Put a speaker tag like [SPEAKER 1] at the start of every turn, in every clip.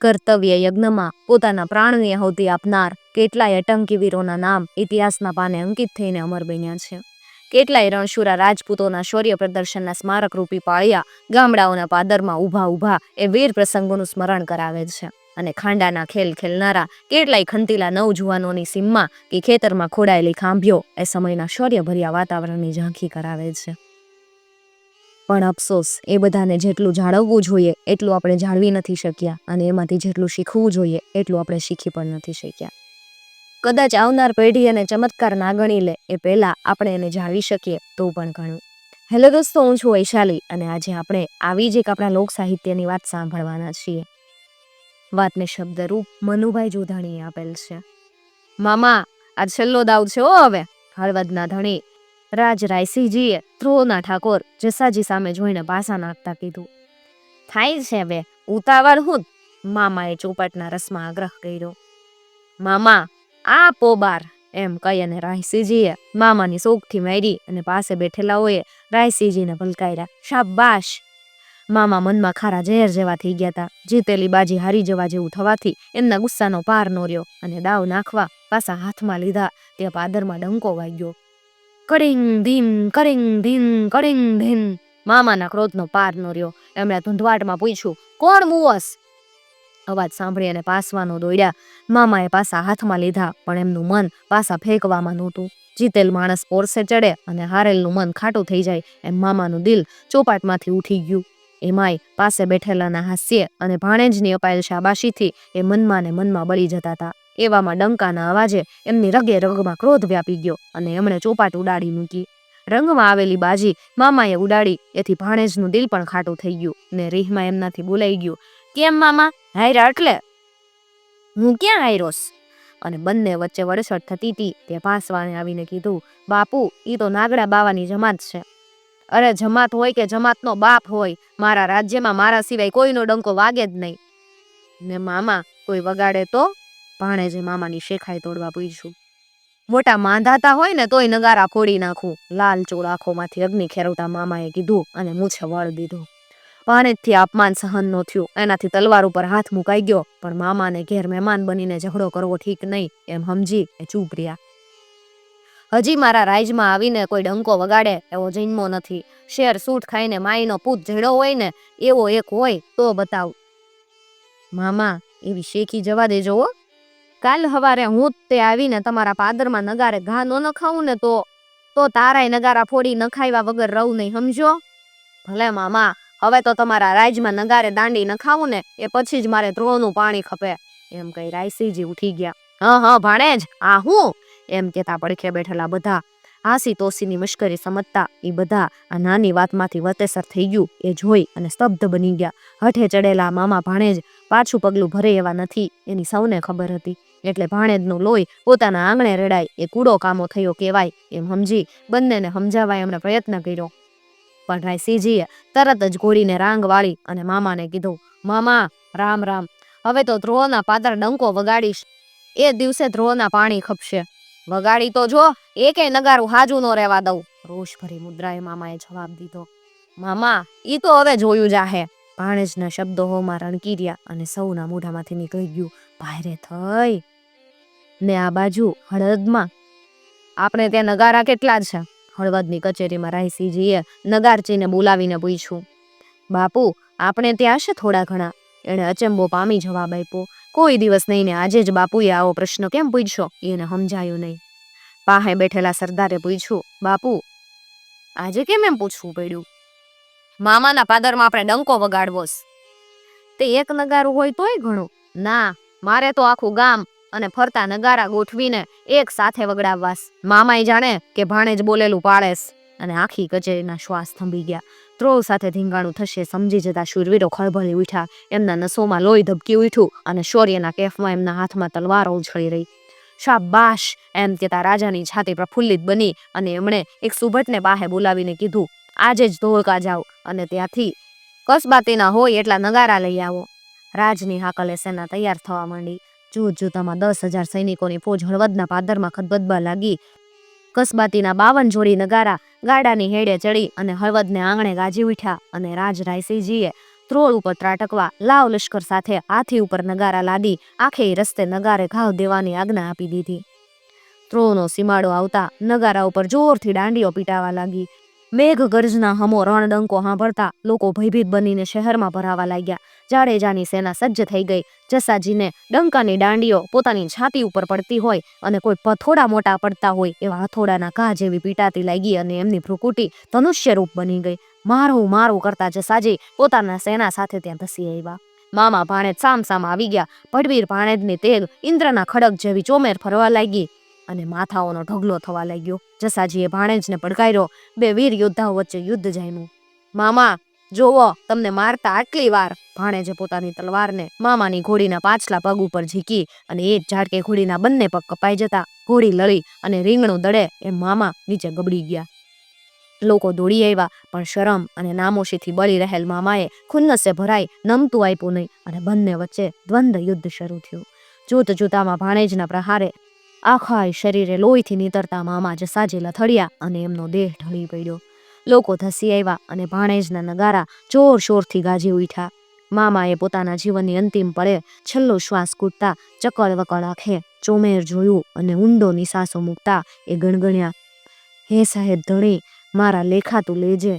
[SPEAKER 1] કર્તવ્ય યજ્ઞમાં પોતાના પ્રાણની આહુતિ આપનાર કેટલાય અટંકી વીરોના નામ ઇતિહાસના પાને અંકિત થઈને અમર બન્યા છે. કેટલાય રણશુરા રાજપૂતોના શૌર્ય પ્રદર્શનના સ્મારક રૂપી પાળિયા ગામડાઓના પાદરમાં ઊભા ઊભા એ વીર પ્રસંગોનું સ્મરણ કરાવે છે. અને ખાંડાના ખેલ ખેલનારા કેટલાય ખંતીલા નવજુવાનોની સીમમાં કે ખેતરમાં ખોડાયેલી ખાંભીઓ એ સમયના શૌર્યભર્યા વાતાવરણની ઝાંખી કરાવે છે. પણ અફસોસ, એ બધાને જેટલું જાળવવું જોઈએ, એટલું આપણે જાળવી નથી શક્યા અને એમાંથી જેટલું શીખવું જોઈએ, એટલું આપણે શીખી પણ નથી શક્યા. કદાચ આવનાર પેઢી અને ચમત્કાર ના ગણી લે, એ પહેલાં આપણે એને જાળવી શકીએ, તો પણ ઘણું હેલો દોસ્તો, હું છું વૈશાલી અને આજે આપણે આવી જ એક આપણા લોક સાહિત્યની વાત સાંભળવાના છીએ. વાતને શબ્દરૂપ મનુભાઈ જોધાણીએ આપેલ છે. મામા આ છેલ્લો દાવ છે હો હવે, હળવદના ધણી. રાજ રાયસિંહજીએ ધ્રુવના ઠાકોર જસાજી સામે જોઈને ભાષા નાખતા કીધું, થાય છે બે ઉતાવળ હું મામાએ ચોપાટના રસમાં આગ્રહ કર્યો. મામા, આ પોબાર, એમ કહી અને રાયસિંહજીએ મામાની શોખથી મારી અને પાસે બેઠેલાઓએ રાયસિંહજીને ભલકાયરા શાબાશ. મામા મનમાં ખારા ઝેર જેવા થઈ ગયા હતા જીતેલી બાજી હારી જવા જેવું થવાથી એમના ગુસ્સાનો પાર નોર્યો અને દાવ નાખવા પાછા હાથમાં લીધા તે પાદરમાં ડંકો વાગ્યો. કડિંગ ધીમ કડિંગ ધીમ કડિંગ ધીમ. મામાના ક્રોધનો પાર નો રહ્યો. એમણે ધૂંધવાટમાં પૂછ્યું, કોણ મુવસ? અવાજ સાંભળી અને પાસવાનો દોડ્યા. મામાએ પાસા હાથમાં લીધા, પણ એમનું મન પાસા ફેંકવામાં નહોતું. જીતેલ માણસ પોરસે ચડે અને હારેલનું મન ખાટું થઈ જાય એમ મામાનું દિલ ચોપાટમાંથી ઉઠી ગયું. એમાંય પાસે બેઠેલાના હાસ્ય અને ભાણેજની અપાયેલ શાબાશીથી એ મનમાં ને મનમાં બળી જતા હતા. એવામાં ડંકાના અવાજે એમની રગે રગમાં ક્રોધ વ્યાપી ગયો અને એમણે ચોપાટ ઉડાડી મૂકી. રંગમાં આવેલી બાજી મામાએ ઉડાડી, એથી ભાણેજનું દિલ પણ ખાટું થઈ ગયું ને રીહમાં એમનાથી બોલાઈ ગયું, કેમ મામા, હાયરા એટલે? હું ક્યાં હાયરોસ? અને બંને વચ્ચે વડસડ થતી હતી તે પાસવાને આવીને કીધું, બાપુ એ તો નાગડા બાવાની જમાત છે. અરે જમાત હોય કે જમાતનો બાપ હોય, મારા રાજ્યમાં મારા સિવાય કોઈનો ડંકો વાગે જ નહીં. ને મામા, કોઈ વગાડે તો? ભાણેજે મામાની શેખાઈ તોડવા પૂછ્યું. મોટા માંધાતા હોય ને તોય નગારા ફોડી નાખું. લાલ ચોળ આંખોમાંથી અગ્નિ ખેરવતા મામાએ કીધું અને મૂછે વળ દીધું. ભાણેજથી અપમાન સહન ન થયું. એનાથી તલવાર ઉપર હાથ મુકાઈ ગયો. પણ મામાને ઘેર મહેમાન બનીને ઝઘડો કરવો ઠીક નહીં. એમ સમજી એ ચૂપ રહ્યા. હજી મારા રાજમાં આવીને કોઈ ડંકો વગાડે એવો જન્મો નથી. શેર સૂટ ખાઈને માઈનો પૂત ઝેડો હોય ને એવો એક હોય તો બતાવ. મામા, એવી શેખી જવા દેજો કાલ હવારે હું તે આવીને તમારા પાદરમાં નગારે ઘા ન નખાવું ને તો તો તારાય નગારા ફોડી નખાવ્યા વગર રહું નહીં, સમજો? ભલે મામા, હવે તો તમારા રાજમાં નગારે દાંડી નખાવું ને એ પછી જ મારે ધ્રોનું પાણી ખપે. એમ કઈ રાયસીજી ઉઠી ગયા. હા હા ભાણેજ આ હું? એમ કેતા પડખે બેઠેલા બધા. હાસી તોસીની મશ્કરી સમજતા એ બધા આ નાની વાતમાંથી વતેસર થઈ ગયું, એ જોઈ અને સ્તબ્ધ બની ગયા. હઠે ચડેલા મામા ભાણેજ પાછું પગલું ભરે એવા નથી, એની સૌને ખબર હતી. એટલે ભાણેજનું લોહી પોતાના આંગણે રેડાય, એ કૂડો કામો થયો કહેવાય, એમ સમજી બંનેને સમજાવવા એમણે પ્રયત્ન કર્યો. પણ રાયસિંહજીએ તરત જ ઘોડીને રાંગ વાળી અને મામાને કીધું, મામા, રામ રામ, હવે તો ધ્રોના પાદર ડંકો વગાડીશ. એ દિવસે ધ્રોના પાણી ખપશે. વગાડી તો જો એકે નગારું હાજુ નો રહેવા દઉં. રોષ ભરી મુદ્રાએ મામાએ જવાબ દીધો, મામા, ઈ તો હવે જોયું જાહે. ભાણેજના શબ્દો હોમાં રણકીર્યા અને સૌના મોઢામાંથી નીકળી ગયું, ભારે થઈ. ને આ બાજુ હળદમાં. આપણે ત્યાં નગારા કેટલા છે. હળવદની કચેરીમાં રાયસિંહજીએ નગારચીને બોલાવીને પૂછ્યું બાપુ, આપણે ત્યાં છે થોડા ઘણા? એણે અચંબો પામી જવાબ આપ્યો. કોઈ દિવસ નહીં ને આજે જ બાપુએ આવો પ્રશ્ન કેમ પૂછ્યો? એને સમજાયું નહીં. પાહે બેઠેલા સરદારે પૂછ્યું, બાપુ, આજે કેમ એમ પૂછવું પડ્યું? મામાના પાદરમાં આપણે ડંકો વગાડવો તે એક નગારું હોય તોય ઘણું. ના, મારે તો આખું ગામ અને ફરતા નગારા ગોઠવીને એક સાથે વગડાવવાસ. મામાય જાણે કે ભાણેજ બોલેલું પાળેસ. અને આખી કચેરીના શ્વાસ થંભી ગયા. ત્રોવ સાથે ધીંગાણું થશે સમજી જતા શૂરવીરો ખળભળી ઉઠ્યા. એમના નસોમાં લોહી ધબકી ઉઠ્યું અને શૌર્યના કેફમાં એમના હાથમાં તલવારો ઉછળી રહી. શાબાશ! એમ કહેતા રાજાની છાતી પ્રફુલ્લિત બની અને એમણે એક સુભટને બાહે બોલાવીને કીધું, આજે જ ધોળકા જાઓ અને ત્યાંથી કસબાતીના હોય એટલા નગારા લઈ આવો. રાજની હાકલે સેના તૈયાર થવા માંડી. જોત જોતામાં દસ હજાર સૈનિકોની ફોજ હળવદના પાદરમાં ખદબદબા લાગી, કસબાતીના બાવન જોડી નગારા, ગાડાની હેડે ચડી અને હળવદને આંગણે ગાજી ઉઠ્યા અને રાજ રાયસિંહજીએ ત્રોળ ઉપર ત્રાટકવા, લાવ લશ્કર સાથે હાથી ઉપર નગારા લાદી, આખે રસ્તે નગારે ઘાવ દેવાની આજ્ઞા આપી દીધી. ત્રોનો સીમાડો આવતા નગારા ઉપર જોરથી દાંડીઓ પીટાવા લાગી. મેઘ ગર્જના હમો રણડંકો સાંભળતા લોકો ભયભીત બનીને શહેરમાં ભરાવા લાગ્યા. જાડેજાની સેના સજ્જ થઈ ગઈ. જસાજીને ડંકાની દાંડીઓ પોતાની છાતી ઉપર પડતી હોય અને કોઈ પથોડા મોટા પડતા હોય એવા હથોડાના ઘા જેવી પીટાતી લાગી અને એમની ભ્રુકુટી ધનુષ્ય રૂપ બની ગઈ. મારું મારું કરતા જસાજી પોતાના સેના સાથે ત્યાં ધસી આવ્યા. મામા ભાણેજ સામ સામ આવી ગયા. ભડવીર ભાણેજની તેગ ઇન્દ્રના ખડક જેવી ચોમેર ફરવા લાગી. અને માથાઓનો ઢગલો થવા લાગ્યો. જસાજીએ ભાણેજને પડકાર્યો બે વીર યોદ્ધાઓ વચ્ચે યુદ્ધ જામ્યું. મામા, જોવો, તમને મારતા આટલી વાર. ભાણેજે પોતાની તલવારને મામાની ઘોડીના પાછલા પગ ઉપર ઝીકી અને એ ઝાડકે ઘોડીના બંને પગ કપાઈ જતા ઘોડી લડી અને રીંગણું દડે એ મામા નીચે ગબડી ગયા. લોકો દોડી આવ્યા, પણ શરમ અને નામોશીથી બળી રહેલ મામાએ ખુન્નસે ભરાઈ નમતું આપ્યું નહીં અને બંને વચ્ચે દ્વંદ્વ યુદ્ધ શરૂ થયું. જોત જોતામાં ભાણેજના પ્રહારે આખા શરીરે લોહીથી નીતરતા મામા જસાજી લથડ્યા અને એમનો દેહ ઢળી પડ્યો. લોકો ધસી આવ્યા અને ભાણેજના નગારા જોર શોરથી ગાજી ઉઠ્યા. મામાએ પોતાના જીવનની અંતિમ પળે છેલ્લો શ્વાસ કૂટતા ચકળ વકળ આંખે ચોમેર જોયું અને ઊંડો નિસાસો મૂકતા એ ગણગણ્યા, હે સાહેબ ધણી, મારા લેખા તું લેજે.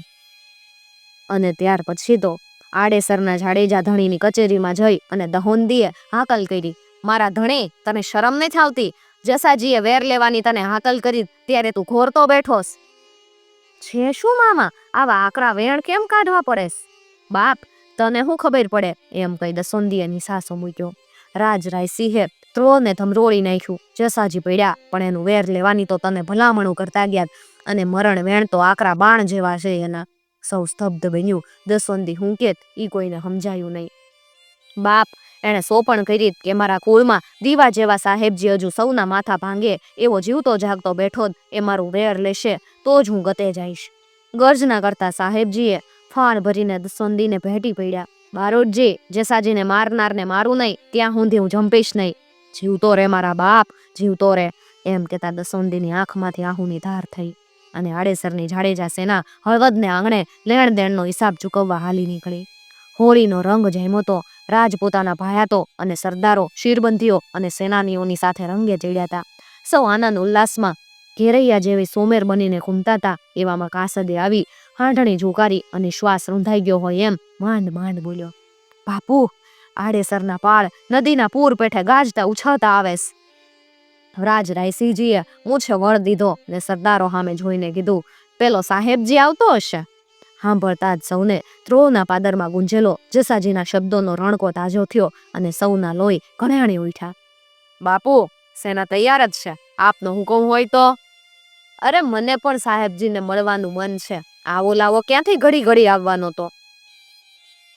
[SPEAKER 1] અને ત્યાર પછી તો આડેસરના જાડેજા ધણીની કચેરીમાં જઈ અને દહોંદીએ હાકલ કરી, મારા ધણી, તને શરમ નથી આવતી? જસાજીએ વેર લેવાની તને હાકલ કરી ત્યારે તું ઘોરતો બેઠોસ. છે શું મામા? આવા આકરા વેણ કેમ કાઢવા પડેસ? બાપ, તને શું ખબર પડે? એમ કહી દસોંદીએ નિસાસો મૂક્યો. રાજરાય સિંહે ત્રોને ધમરોળી નાખ્યું. જસાજી પડ્યા, પણ એનું વેર લેવાની તો તને ભલામણું કરતા ગયા અને મરણ વેણ તો આકરા બાણ જેવા છે એના. સૌ સ્તબ્ધ બન્યું. દસવંદી હું કેત ઈ કોઈને સમજાયું નહીં. બાપ એણે સોપણ કરી કે મારા કુળમાં દીવા જેવા સાહેબજી હજુ સૌના માથા ભાંગે, એવો જીવતો જાગતો બેઠો એ મારું વેર લેશે, તો જ હું ગતે જઈશ. ગર્જના કરતા સાહેબજીએ ફાળ ભરીને સંદીને ભેટી પડ્યા. બારોટજી, જેસાજીને મારનારને મારું નહીં, ત્યાં સુધી હું જંપીશ નહીં. જીવતો રે મારા બાપ, જીવતો રે, એમ કહેતા દસોંદીની આંખમાંથી આહુની ધાર થઈ. અને આડેસરની જાડેજા સેના હળવદને આંગણે લેણ દેણનો હિસાબ ચૂકવવા હાલી નીકળી. હોળીનો રંગ જામ્યો તો રાજપોતાના ભાયાતો અને સરદારો, શીરબંધીઓ અને સેનાનીઓની સાથે રંગે ચડ્યા હતા સૌ આનંદ ઉલ્લાસમાં ઘેરૈયા જેવી સોમેર બનીને ઘૂમતા હતા એવામાં કાસદે આવી હાંઢણી ઝુકારી અને શ્વાસ રૂંધાઈ ગયો હોય એમ માંડ માંડ બોલ્યો. બાપુ, આડેસરના પાળ નદીના પૂર પેઠે ગાજતા ઉછળતા આવેશ. રાજ રાયસિંહજીએ મૂછે વળ દીધો ને સરદારો સામે જોઈને કીધું, પેલો સાહેબજી આવતો હશે. સાંભળતા જ સૌને ત્રોના પાદરમાં ગુંજેલો જસાજીના શબ્દોનો રણકો તાજો થયો અને સૌના લોહી ઘણાણી ઉઠ્યા. બાપુ, સેના તૈયાર જ છે. આપનો હુકમ હોય તો. અરે, મને પણ સાહેબજીને મળવાનું મન છે. આવો લાવો ક્યાંથી ઘડી ઘડી આવવાનો તો?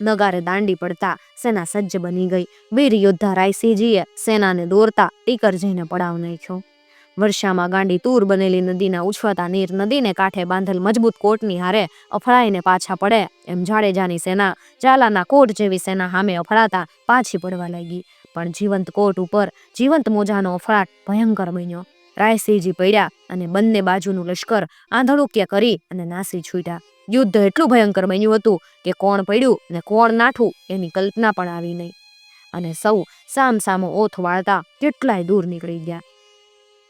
[SPEAKER 1] નગારે દાંડી પડતા સેના સજ્જ બની ગઈ. વીર યોદ્ધા રાયસિંહજીએ સેનાને દોરતા ટીકર જઈને પડાવ નાખ્યો. વર્ષામાં ગાંડી તૂર બનેલી નદીના ઉછળતા નીર નદીને કાંઠે બાંધેલ મજબૂત કોટની હારે અફળાઈને પાછા પડે એમ જાડેજાની સેના ચાલાના કોટ જેવી સેના સામે અફળાતા પાછી પડવા લાગી. પણ જીવંત કોટ ઉપર જીવંત મોજાનો અફળાટ ભયંકર બન્યો. રાયસિંહજી પડ્યા અને બંને બાજુનું લશ્કર આંધળુક્ય કરી અને નાસી છૂટ્યા. યુદ્ધ એટલું ભયંકર બન્યું હતું કે કોણ પડ્યું અને કોણ નાઠું એની કલ્પના પણ આવી નહીં. અને સૌ સામ સામો ઓથ વાળતા કેટલાય દૂર નીકળી ગયા.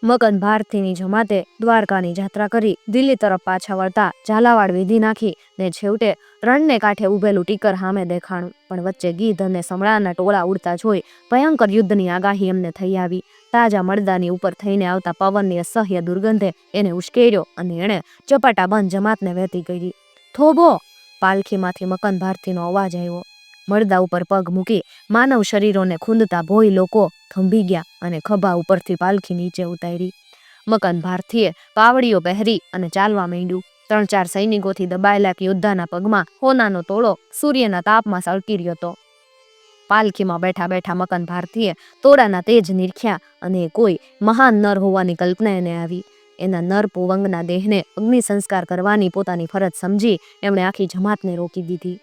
[SPEAKER 1] મગન ભારતીની જમાતે દ્વારકાની જાત્રા કરી દિલ્હી તરફ પાછા વળતા ઝાલાવાડ વિધિ નાખી ને છેવટે રણને કાંઠે ઉભેલું ટીકર સામે દેખાણું. પણ વચ્ચે ગીધ અને સમળાના ટોળા ઉડતા જોઈ ભયંકર યુદ્ધની આગાહી એમને થઈ આવી. તાજા મળદાની ઉપર થઈને આવતા પવનની અસહ્ય દુર્ગંધે એને ઉશ્કેર્યો અને એણે ચપાટા બંધ જમાતને વહેતી કરી. થોભો! પાલખીમાંથી મકન ભારતીનો અવાજ આવ્યો. મળદા ઉપર પગ મૂકી માનવ શરીરોને ખૂંદતા ભોય લોકો થંભી ગયા અને ખભા ઉપરથી પાલખી નીચે ઉતારી. મકન ભારતીએ પાવડીઓ પહેરી અને ચાલવા માંડ્યું. ત્રણ ચાર સૈનિકોથી દબાયેલા યોદ્ધાના પગમાં હોનાનો તોળો સૂર્યના તાપમાં સળકી રહ્યો હતો. પાલખીમાં બેઠા બેઠા મકન ભારતીએ તોડાના તેજ નિરખ્યા અને કોઈ મહાન નર હોવાની કલ્પના એને આવી. એના નર પુવંગના દેહને અગ્નિ સંસ્કાર કરવાની પોતાની ફરજ સમજી એમણે આખી જમાતને રોકી દીધી.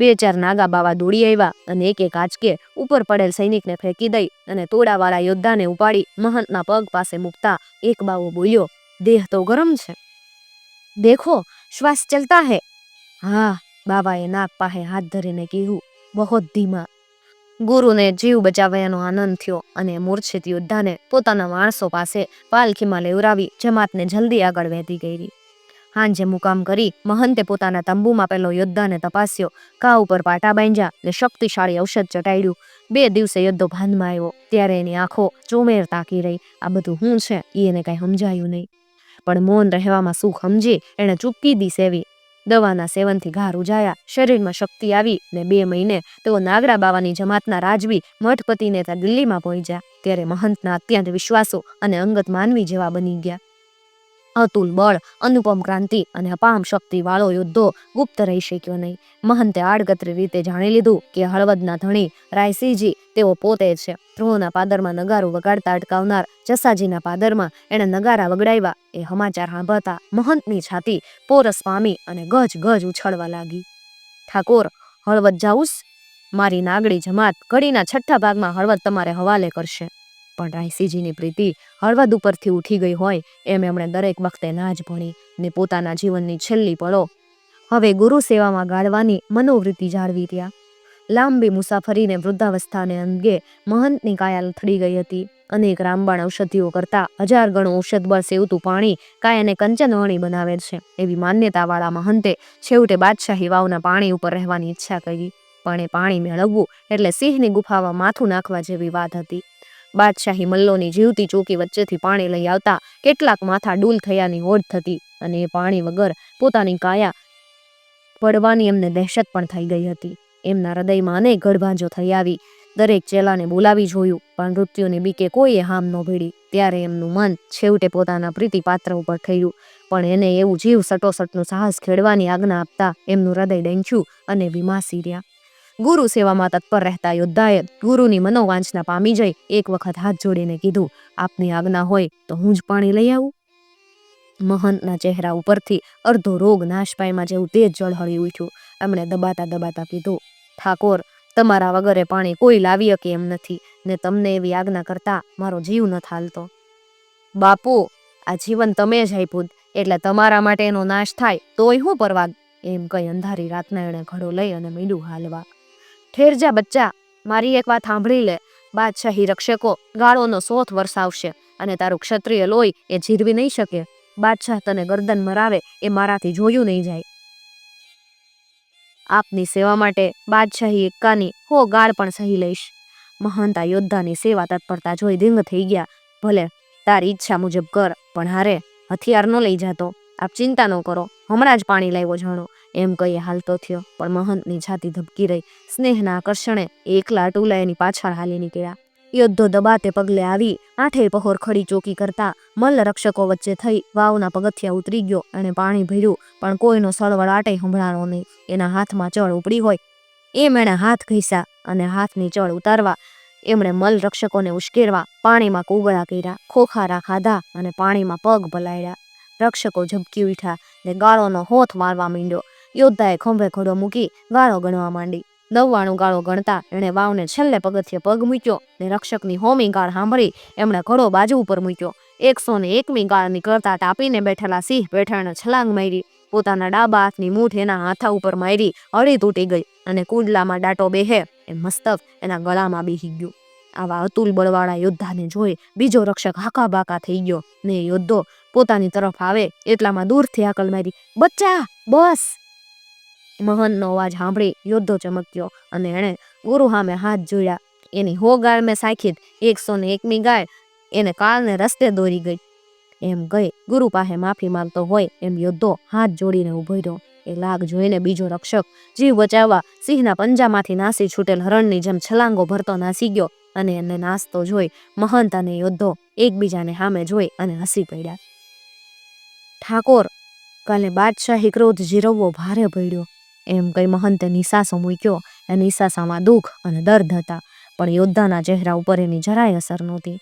[SPEAKER 1] બે ચાર નાગા બાવા દોડી આવ્યા અને એક એક આંચકે ઉપર પડેલ સૈનિકને ફેંકી દઈ અને તોડાવાળા યોદ્ધાને ઉપાડી મહંતના પગ પાસે મૂકતા એક બાવો બોલ્યો, દેહ તો ગરમ છે. દેખો, શ્વાસ ચલતા હે. હા, બાવાએ નાક પાસે હાથ ધરીને કીધું, બહોત ધીમા. ગુરુને જીવ બચાવવાનો આનંદ થયો અને મૂર્છિત યોદ્ધાને પોતાના માણસો પાસે પાલખીમાં લેવરાવી જમાતને જલ્દી આગળ વહેતી કરી હાંજે મુકામ કરી મહંતે પોતાના તંબુમાં પેલો યોદ્ધાને તપાસ્યો. કા ઉપર પાટા બાંધ્યા ને શક્તિશાળી ઔષધ ચટાડ્યું બે દિવસે યોદ્ધો ભાનમાં આવ્યો. ત્યારે એની આંખો ચોમેર તાકી રહી. આ બધું હું છે? એ એને કાંઈ સમજાયું નહીં. પણ મૌન રહેવામાં સુખ સમજી, એણે ચૂપકી દી સેવી. દવાના સેવનથી ઘા રૂજાયા. શરીરમાં શક્તિ આવી ને બે મહિને તેઓ નાગડા બાવાની જમાતના રાજવી મઠપતિને ત્યાં દિલ્હીમાં પહોંચ્યા. ત્યારે મહંતના અત્યંત વિશ્વાસો અને અંગત માનવી જેવા બની ગયા. અતુલ બળ, અનુપમ ક્રાંતિ અને અપામ શક્તિવાળો યોદ્ધો ગુપ્ત રહી શક્યો નહીં. મહંતે આડકતરી રીતે જાણી લીધું કે હળવદના ધણી રાયસિંહજી તેઓ પોતે છે. ધ્રુવના પાદરમાં નગારું વગાડતા અટકાવનાર જસાજીના પાદરમાં એણે નગારા વગડાવ્યા. એ સમાચાર સાંભળતા મહંતની છાતી પોરસ પામી અને ગજ ગજ ઉછળવા લાગી. ઠાકોર, હળવદ જાઉસ? મારી નાગડી જમાત ઘડીના છઠ્ઠા ભાગમાં હળવદ તમારે હવાલે કરશે. પણ રાયસીજીની પ્રીતિ હળવદ ઉપરથી ઉઠી ગઈ હોય એમ એમણે દરેક વખતે ના જ ભણી ને પોતાના જીવનની છેલ્લી પળો. હવે ગુરુ સેવામાં ગાળવાની મનોવૃત્તિ જાળવી રહ્યા. લાંબી મુસાફરીને વૃદ્ધાવસ્થાને અંગે મહંતની કાયા લથડી ગઈ હતી. અનેક રામબાણ ઔષધિઓ કરતા હજાર ગણું ઔષધ બળ સેવતું પાણી કાયાને કંચનવણી બનાવે છે એવી માન્યતાવાળા મહંતે છેવટે બાદશાહી વાવના પાણી ઉપર રહેવાની ઈચ્છા કરી. પણ એ પાણી મેળવવું એટલે સિંહની ગુફામાં માથું નાખવા જેવી વાત હતી. બાદશાહી મલ્લોની જીવતી ચોકી વચ્ચેથી પાણી લઈ આવતા કેટલાક માથા ડૂલ થયાની હોડ થતી અને એ પાણી વગર પોતાની કાયા પડવાની એમને દહેશત પણ થઈ ગઈ હતી. એમના હૃદયમાં અનેક ગઢભાંજો થઈ આવી. દરેક ચેલાને બોલાવી જોયું, પણ મૃત્યુની બીકે કોઈએ હામ ન ભીડી. ત્યારે એમનું મન છેવટે પોતાના પ્રીતિપાત્ર ઉપર થયું પણ એને એવું જીવ સટોસટનું સાહસ ખેડવાની આજ્ઞા આપતા એમનું હૃદય ડેંચ્યું અને વિમાસી રહ્યા ગુરુ સેવામાં તત્પર રહેતા યોદ્ધાએ ગુરુની મનોવાંછના પામી જઈ એક વખત હાથ જોડીને કીધું, આપની આજ્ઞા હોય તો હું જ પાણી લઈ આવું. મહંતના ચહેરા ઉપરથી અડધો રોગ નાશ પાયમાં જેવું તેજ જળહળી ઉઠ્યું. એમણે દબાતા દબાતા કીધું, ઠાકોર, તમારા વગરે પાણી કોઈ લાવી શકે એમ નથી? ને તમને એવી આજ્ઞા કરતા મારો જીવ ન થાલતો. બાપુ, આ જીવન તમે જ આપ્યું, એટલે તમારા માટે એનો નાશ થાય તોય હું પરવા એમ કઈ અંધારી રાતના એણે ઘડો લઈ અને મીડું હાલવા ઠેર જા બચ્ચા, મારી એક વાત સાંભળી લે. બાદશાહી રક્ષકો ગાળોનો સોથ વરસાવશે અને તારું ક્ષત્રિય લોહી એ જીરવી નહીં શકે. બાદશાહ તને ગરદન મરાવે એ મારાથી જોયું નહીં જાય. આપની સેવા માટે બાદશાહી એકાની હો ગાળ પણ સહી લઈશ. મહાનતા યોદ્ધાની સેવા તત્પરતા જોઈ દિંગ થઈ ગયા. ભલે તારી ઈચ્છા મુજબ કર, પણ હારે હથિયાર ન લઈ જાતો. આપ ચિંતા ન કરો. હમણાં જ પાણી લાવ્યો જાણો. એમ કહીએ હાલતો થયો, પણ મહંતની છાતી ધબકી રહી. સ્નેહના આકર્ષણે એકલા ટુલા એની પાછળ હાલી નીકળ્યા. યોદ્ધો દબાતે પગલે આવી, આઠે પહોર ખડી ચોકી કરતા મલ્લ રક્ષકો વચ્ચે થઈ વાવના પગથિયા ઉતરી ગયો અને પાણી ભર્યું, પણ કોઈનો સળવળ આટે સંભળાણો નહીં. એના હાથમાં ચળ ઉપડી હોય. એમ એણે હાથ ઘસ્યા અને હાથની ચળ ઉતારવા, એમણે મલ રક્ષકોને ઉશ્કેરવા, પાણીમાં કુગળા કર્યા, ખોખારા ખાધા અને પાણીમાં પગ ભલાડ્યા રક્ષકો ઝબકી ઉઠ્યા. ને ગાળોનો હોથ મારવા માંડ્યો યોદ્ધાએ ખંભે ઘોડો મૂકી ગાળો ગણવા માંડી નવ્વાણું ગાળો ગણતા એણે વાવને છેલ્લે પગથિયે પગ મૂક્યો ને રક્ષકની હોમી ગાળ સાંભળી એમણે ઘોડો બાજુ ઉપર મૂક્યો એકસો ને એકમી ગાળ નીકળતા ટાપીને બેઠેલા સિંહ બેઠાણે છલાંગ મારી પોતાના ડાબા હાથની મૂઠ એના હાથા ઉપર મારી અડી તૂટી ગઈ અને કુંડલામાં ડાટો બેહે એ મસ્તક એના ગળામાં બેહી ગયું આવા અતુલ બળવાળા યોદ્ધાને જોઈ બીજો રક્ષક હાકા બાકા થઈ ગયો ને યોદ્ધો પોતાની તરફ આવે, એટલામાં દૂરથી આકલ મારી, બચ્ચા, બસ. મહનનો અવાજ સાંભળી યોદ્ધો ચમક્યો અને એણે ગુરુ સામે હાથ જોડ્યા. એની હો ગાળ મેં સાખીત એકસો ને એકમી ગાય એને કાળને રસ્તે દોરી ગઈ. એમ ગઈ ગુરુ પાસે માફી માંગતો હોય, એમ યોદ્ધો હાથ જોડીને ઊભો રહ્યો. એ લાગ જોઈને બીજો રક્ષક જીવ બચાવવા સિંહના પંજામાંથી નાસી છૂટેલ હરણની જેમ છલાંગો ભરતો નાસી ગયો અને એને નાસતો જોઈ મહંત અને યોદ્ધો એકબીજાને સામે જોઈ અને હસી પડ્યા. ઠાકોર, કાલે બાદશાહી ક્રોધ જીરવવો ભારે પડ્યો. એમ કઈ મહંતે નિશાસો મૂક્યો. એ નિશાસામાં દુઃખ અને દર્દ હતા, પણ યોદ્ધાના ચહેરા ઉપર એની જરાય અસર નહોતી.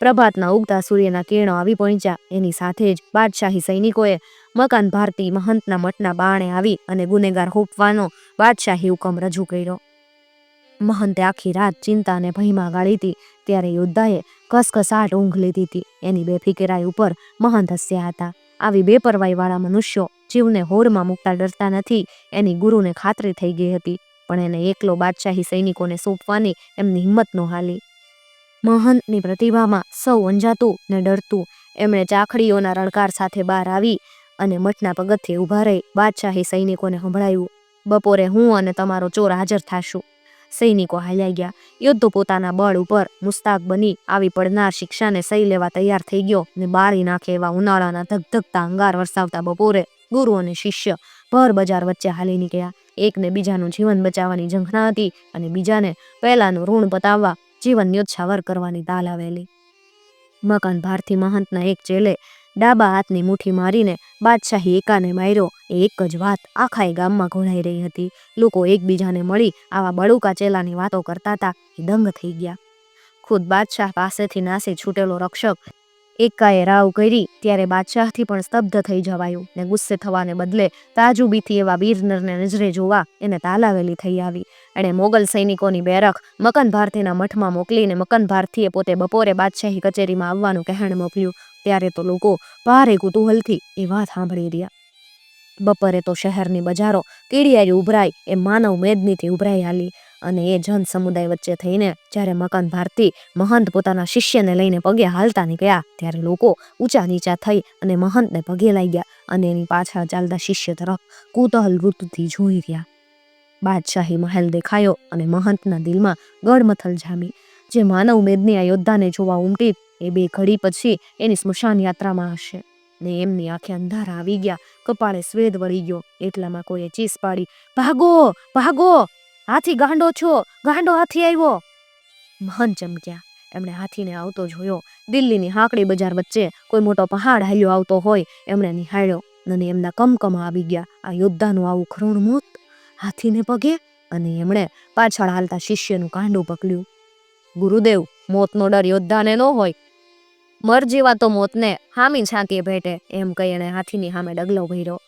[SPEAKER 1] પ્રભાતના ઉગતા સૂર્યના કિરણો આવી પહોંચ્યા. એની સાથે જ બાદશાહી સૈનિકોએ મકાન ભારતી મહંતના મઠના બાણે આવી અને ગુનેગાર હોપવાનો બાદશાહી હુકમ રજૂ કર્યો. મહંતે આખી રાત ચિંતા અને ભયમાં ગાળી હતી. ત્યારે યોદ્ધાએ કસકસાટ ઊંઘ લીધી હતી. એની બેફિકરાઈ ઉપર મહંત હસ્યા હતા. આવી બેપરવાઈ વાળા મનુષ્યો જીવને હોરમાં મૂકતા ડરતા નથી, એની ગુરુને ખાતરી થઈ ગઈ હતી, પણ એને એકલો બાદશાહી સૈનિકોને સોંપવાની એમની હિંમત ન હાલી મહંતની પ્રતિભામાં સૌ અંજાતું ને ડરતું, એમણે ચાખડીઓના રણકાર સાથે બહાર આવી અને મઠના પગથિયે ઊભા રહી બાદશાહી સૈનિકોને સંભળાયું, બપોરે હું અને તમારો ચોર હાજર થાશું. સૈનિકો હાલ્યા ગયા. યોદ્ધો પોતાના બળ ઉપર મુસ્તાક બની આવી પડનાર શિક્ષાને સહી લેવા તૈયાર થઈ ગયો ને બારી નાખે એવા ઉનાળાના ધગધગતા અંગાર વરસાવતા બપોરે ગુરુ અને શિષ્ય ભર બજાર વચ્ચે હાલી નીકળ્યા. એકને બીજાનું જીવન બચાવવાની ઝંખના હતી અને બીજાને પહેલાનું ઋણ પતાવવા જીવન ન્યોછાવર કરવાની તાલ આવેલી. મકાન ભારથી મહંતના એક ચેલે ડાબા હાથની મુઠ્ઠી મારીને બાદશાહી એકાને માર્યો. એ એક જ વાત આખાય ગામમાં ઘોળાઈ રહી હતી. લોકો એકબીજાને મળી આવા બળુકા ચેલાની વાતો કરતા હતા એ દંગ થઈ ગયા. ખુદ બાદશાહ પાસેથી નાસી છૂટેલો રક્ષક એકાએ રાવ કરી ત્યારે બાદશાહથી પણ સ્તબ્ધ થઈ જવાયું ને ગુસ્સે થવાને બદલે તાજુબીથી એવા વીરનરને નજરે જોવા એને તાલાવેલી થઈ આવી. એણે મોગલ સૈનિકોની બેરખ મકન ભારતીના મઠમાં મોકલીને મકન ભારતીએ પોતે બપોરે બાદશાહી કચેરીમાં આવવાનું કહેણ મોકલ્યું. ત્યારે તો લોકો ભારે કુતૂહલથી એ વાત સાંભળી રહ્યા. બપોરે તો શહેરની બજારો કેડિયારી ઉભરાઈ, એ માનવ મેદનીથી ઉભરાઈ હાલી અને એ જન સમુદાય વચ્ચે થઈને જ્યારે મકાન ભારતી મહંત પોતાના શિષ્યને લઈને પગે હાલતા નીકળ્યા, ત્યારે લોકો ઊંચા નીચા થઈ અને મહંતને પગે લઈ ગયા અને એની પાછળ ચાલતા શિષ્ય તરફ કુતૂહલ વૃત્તિથી જોઈ રહ્યા. બાદશાહી મહેલ દેખાયો અને મહંતના દિલમાં ગળમથલ જામી, જે માનવ મેદની આ યોદ્ધાને જોવા ઉમટી એ બે ઘડી પછી એની સ્મશાન યાત્રામાં હશે. ને એમની આંખે અંધારા આવી ગયા, કપાળે સ્વેદ વળી ગયો, એટલામાં કોઈએ ચીસ પાડી, ભાગો ભાગો, હાથી ગાંડો છો, ગાંડો હાથી આવ્યો. મહન ચમક્યા, એમણે હાથીને આવતો જોયો. દિલ્હીની હાંકડી બજાર વચ્ચે કોઈ મોટો પહાડ હાલ્યો આવતો હોય, એમણે નિહાળ્યો. અને એમના કમકમા આવી ગયા, આ યોદ્ધાનું આવું ખરૂણ મોત. હાથીને પગે અને એમણે પાછળ હાલતા શિષ્યનું કાંડું પકડ્યું. ગુરુદેવ, મોતનો ડર યોદ્ધાને ન હોય મર જેવા તો મોતને હામી છાંકી ભેટે, એમ કહી એણે હાથીની સામે ડગલો ભર્યો.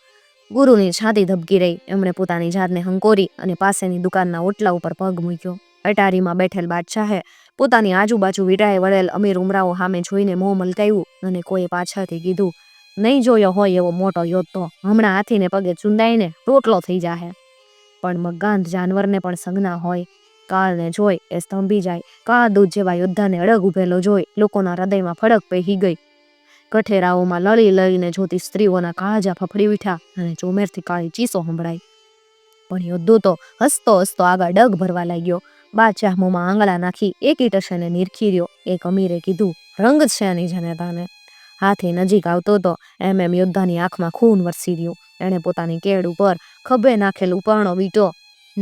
[SPEAKER 1] ગુરુની છાતી ધબકી રહી, એમણે પોતાની જાતને હંકોરી અને પાસેની દુકાનના ઓટલા ઉપર પગ મૂક્યો. અટારીમાં બેઠેલ બાદશાહે પોતાની આજુબાજુ વીંટાઈ વળેલ અમીર ઉમરાઓ સામે જોઈને મોં મલકાયું અને કોઈ પાછળથી કીધું, નહીં જોયો હોય એવો મોટો યોદ્ધો, હમણાં હાથીને પગે ચૂંદાઈને રોટલો થઈ જાહે. પણ મગાંધ જાનવરને પણ સંજ્ઞા હોય કાળને જોઈ એ સ્તંભી જાય. કાળ જેવા યોદ્ધાને અડગ ઉભેલો જોઈ લોકોના હૃદયમાં ફડક પહેરી ગઈ. કઠેરાઓમાં લળી લળીને જોતી સ્ત્રીઓના કાળજા ફફડી ઉઠ્યા અને ચોમેરથી કાળી ચીસો સંભળાઈ. પણ યોદ્ધો તો હસતો હસતો આગળ ડગ ભરવા લાગ્યો. બાદશાહ મોંમાં આંગળા નાખી એક ઈટશને નિરખી રહ્યો એક અમીરે કીધું, રંગ છે આની જનતાને. હાથી નજીક આવતો તો એમ એમ યોદ્ધાની આંખમાં ખૂન વરસી રહ્યું. એણે પોતાની કેડ ઉપર ખભે નાખેલું પરણો વીંટો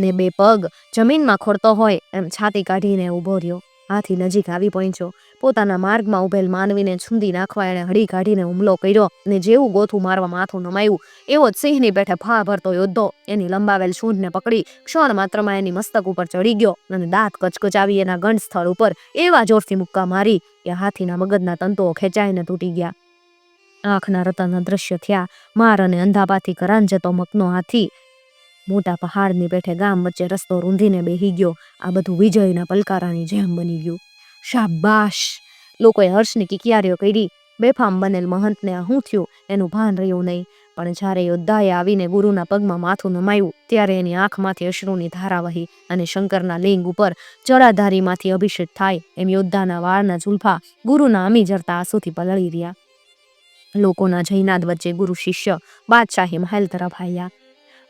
[SPEAKER 1] ને બે પગ જમીનમાં ખોડતો હોય એમ છાતી કાઢીને ઊભો રહ્યો. હાથી નજીક આવી પહોંચ્યો. પોતાના માર્ગમાં ઉભેલ માનવીને છૂંદી નાખવા એણે હળી કાઢીને હુમલો કર્યો ને જેવું ગોથું મારવા માથું નમાયું, એવો જ સિંહની પેઠે ફા ભરતો યોદ્ધો એની લંબાવેલ સૂંઢને પકડી ક્ષણ માત્રમાં એની મસ્તક ઉપર ચડી ગયો અને દાંત કચકચાવી એના ગંઠ સ્થળ ઉપર એવા જોરથી મુક્કા મારી કે હાથીના મગજના તંતુઓ ખેંચાઈને તૂટી ગયા. આંખના રતન દ્રશ્ય થયા. માર અને અંધાપાથી કરાન જતો મકનો હાથી મોટા પહાડની પેઠે ગામ વચ્ચે રસ્તો રૂંધીને બેહી ગયો. આ બધું વિજયના પલકારાની જેમ બની ગયું. શાબાશ! લોકોએ હર્ષની કિકિયારીઓ કરી. બેફામ બનેલ મહંતને શું થયું? એનું ભાન રહ્યું નહીં. પણ જ્યારે યોદ્ધાએ આવીને ગુરુના પગમાં માથું નમાયું, ત્યારે એની આંખમાંથી અશ્રુની ધારા વહી અને શંકરના લિંગ ઉપર જળાધારીમાંથી અભિષેક થાય એમ યોદ્ધાના વાળના ઝુલફા ગુરુના અમી જરતા આંસુથી પલળી રહ્યા. લોકોના જૈનાદ વચ્ચે ગુરુ શિષ્ય બાદશાહી મહેલ તરફ આવ્યા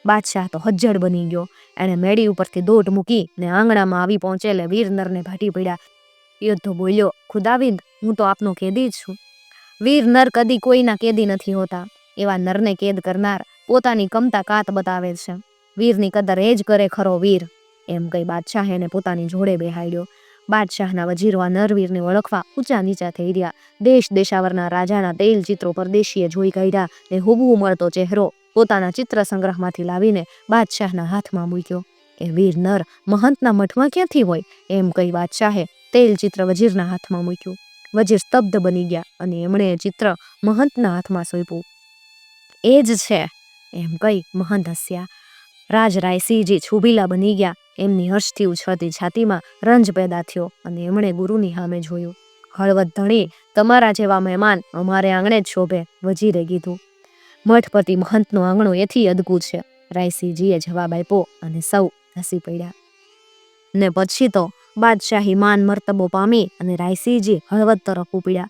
[SPEAKER 1] બાદશાહ તો હજ્જડ બની ગયો. એણે મેડી ઉપરથી દોટ મૂકી ને આંગણામાં આવી પહોંચેલે વીરનરને ભાટી પડ્યા. યોદ્ધો બોલ્યો, ખુદાવિંદ, હું તો આપનો કેદી છું. વીર કદી કોઈના કેદી નથી હોતા. એવા નરને કેદ કરનાર પોતાની કમતા કાત બતાવે છે. વીરની કદર એ જ કરે ખરો વીર. એમ કહી બાદશાહ એને પોતાની જોડે બેહાડ્યો. બાદશાહના વજીરો આ નરવીરને ઓળખવા ઊંચા નીચા થઈ રહ્યા. દેશ દેશાવરના રાજાના તેલ ચિત્રો પરદેશીએ જોઈ કાઢ્યા ને હુબહુ મળતો ચહેરો પોતાના ચિત્ર સંગ્રહમાંથી લાવીને બાદશાહના હાથમાં મૂક્યો. એ વીર નર, મહંતના મઠમાં ક્યાંથી હોય? એમ કહી બાદશાહે તેલ ચિત્ર વજીરના હાથમાં મૂક્યું. વજીર સ્તબ્ધ બની ગયા અને એમણે એ ચિત્ર મહંતના હાથમાં સોંપ્યું. એ જ છે, એમ કહી મહંત હસ્યા. રાજરાય સિંહજી છુબીલા બની ગયા, એમની હર્ષથી ઉછળતી છાતીમાં રંજ પેદા થયો અને એમણે ગુરુની સામે જોયું. હળવદ ધણી, તમારા જેવા મહેમાન અમારે આંગણે જ શોભે, વજીરે કીધું. મઠપતિ મહંતનું આંગણું એથી અદકું છે. રાયસિંહજીએ જવાબ આપ્યો અને સૌ હસી પડ્યા. ને પછી તો બાદશાહી માન મર્તબો પામી અને રાયસિંહજી હળવદ તરફ ઉપડ્યા.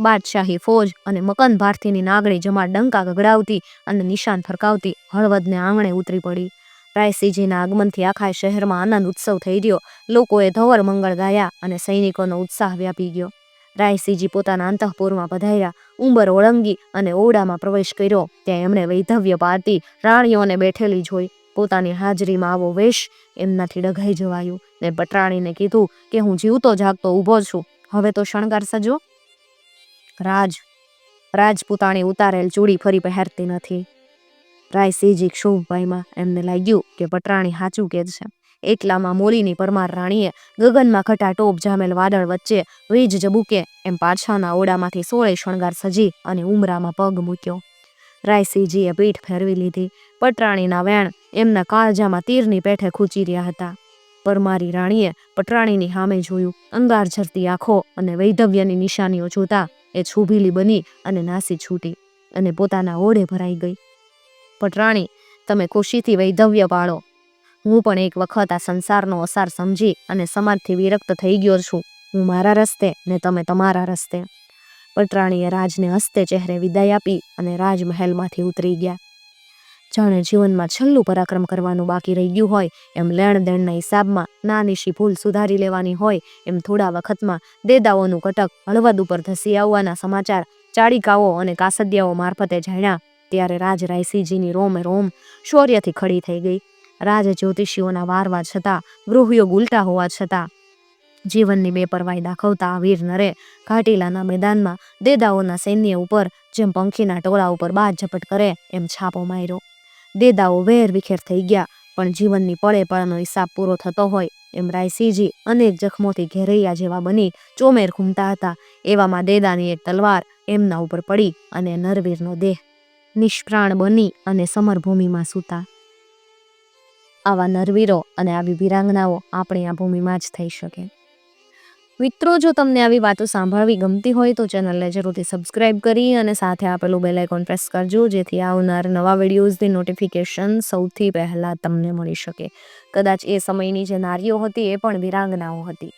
[SPEAKER 1] બાદશાહી ફોજ અને મકન ભારતીની નાગડી જમા ડંકા ગગડાવતી અને નિશાન ફરકાવતી હળવદને આંગણે ઉતરી પડી. રાયસિંહજીના આગમનથી આખા શહેરમાં આનંદ ઉત્સવ થઈ ગયો. લોકોએ ધવર મંગળ ગાયા અને સૈનિકોનો ઉત્સાહ વ્યાપી ગયો. રાયસિંહજી પોતાના અંતઃપુરમાં પધાર્યા, ઉંબર ઓળંગી અને ઓરડામાં પ્રવેશ કર્યો. ત્યાં એમણે વૈધવ્ય પારતી રાણીઓને બેઠેલી જોઈ. પોતાની હાજરીમાં આવો વેશ એમનાથી ડઘાઈ જવાયું ને પટરાણીને કીધું કે, હું જીવતો જાગતો ઊભો છું. હવે તો શણગાર સજો. રાજ, રાજપૂતાણી ઉતારેલ ચૂડી ફરી પહેરતી નથી. રાયસિંહજી ક્ષોભભાઈમાં એમને લાગ્યું કે પટરાણી સાચું કે છે. એટલામાં મોલીની પરમાર રાણીએ ગગનમાં ખટાટોપ જામેલ વાદળ વચ્ચે વીજ જબુકે એમ પાછાના ઓડામાંથી સોળે શણગાર સજી અને ઉમરામાં પગ મૂક્યો. રાયસિંહજીએ પીઠ ફેરવી લીધી. પટરાણીના વેણ એમના કાળજામાં તીરની પેઠે ખૂંચી રહ્યા હતા. પરમારી રાણીએ પટરાણીની સામે જોયું. અંગાર ઝરતી આંખો અને વૈધવ્યની નિશાનીઓ જોતા એ છૂભીલી બની અને નાસી છૂટી અને પોતાના ઓળે ભરાઈ ગઈ. પટરાણી, તમે ખુશીથી વૈધવ્ય પાળો. હું પણ એક વખત આ સંસારનો અસાર સમજી અને સમાજથી વિરક્ત થઈ ગયો છું. હું મારા રસ્તે ને તમે તમારા રસ્તે. પટરાણીએ રાજને હસ્તે ચહેરે વિદાય આપી અને રાજમહેલમાંથી ઉતરી ગયા. જાણે જીવનમાં છેલ્લું પરાક્રમ કરવાનું બાકી રહી ગયું હોય, એમ લેણ દેણના હિસાબમાં નાનીશી ભૂલ સુધારી લેવાની હોય, એમ થોડા વખતમાં દેદાઓનું કટક હળવદ ઉપર ધસી આવવાના સમાચાર ચાળીકાઓ અને કાસદિયાઓ મારફતે જાણ્યા, ત્યારે રાજ રાયસિંહજીની રોમે રોમ શૌર્યથી ખડી થઈ ગઈ. રાજ જ્યોતિષીઓના વારવા છતાં, ગૃહયોગ ઉલટા હોવા છતાં. જીવનની બેપરવાઈ દાખવતા વીર નરે ઘાટીલાના મેદાનમાં દેદાઓના સૈન્ય ઉપર, જેમ પંખીના ટોળા ઉપર બાજ ઝપટ કરે, એમ છાપો માર્યો. દેદાઓ વેર વિખેર થઈ ગયા, પણ જીવનની પળે પળનો હિસાબ પૂરો થતો હોય, એમ રાયસિંહજી અનેક જખમોથી ઘેરૈયા જેવા બની ચોમેર ઘૂમતા હતા. એવામાં દેદાની એક તલવાર એમના ઉપર પડી અને નરવીરનો દેહ નિષ્પ્રાણ બની અને સમરભૂમિમાં સૂતા. આવા નરવીરો અને આવી વીરાંગનાઓ આપણી આ ભૂમિમાં જ થઈ શકે. મિત્રો, જો તમને આવી વાતો સાંભળવી ગમતી હોય તો ચેનલને જરૂરથી સબસ્ક્રાઇબ કરી અને સાથે આપેલું બેલ આઇકોન પ્રેસ કરજો, જેથી આવનાર નવા વિડીયોઝની નોટિફિકેશન સૌથી પહેલાં તમને મળી શકે. કદાચ એ સમયની જે નારીઓ હતી એ પણ વીરાંગનાઓ હતી.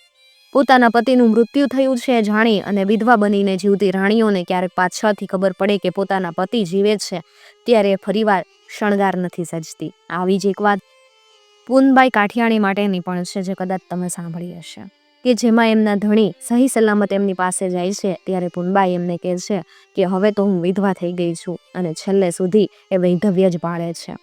[SPEAKER 1] પોતાના પતિનું મૃત્યુ થયું છે જાણી અને વિધવા બનીને જીવતી રાણીઓને ક્યારેક પાછળથી ખબર પડે કે પોતાના પતિ જીવે છે, ત્યારે ફરીવાર શણગાર નથી સજતી. આવી જ એક વાત પૂનબાઈ કાઠિયાણી માટેની પણ છે જે કદાચ તમે સાંભળી હશે. કે જેમાં એમના ધણી સહી સલામત એમની પાસે જાય છે, ત્યારે પૂનબાઈ એમને કહે છે કે હવે તો હું વિધવા થઈ ગઈ છું અને છેલ્લે સુધી એ વૈધવ્ય જ પાળે છે.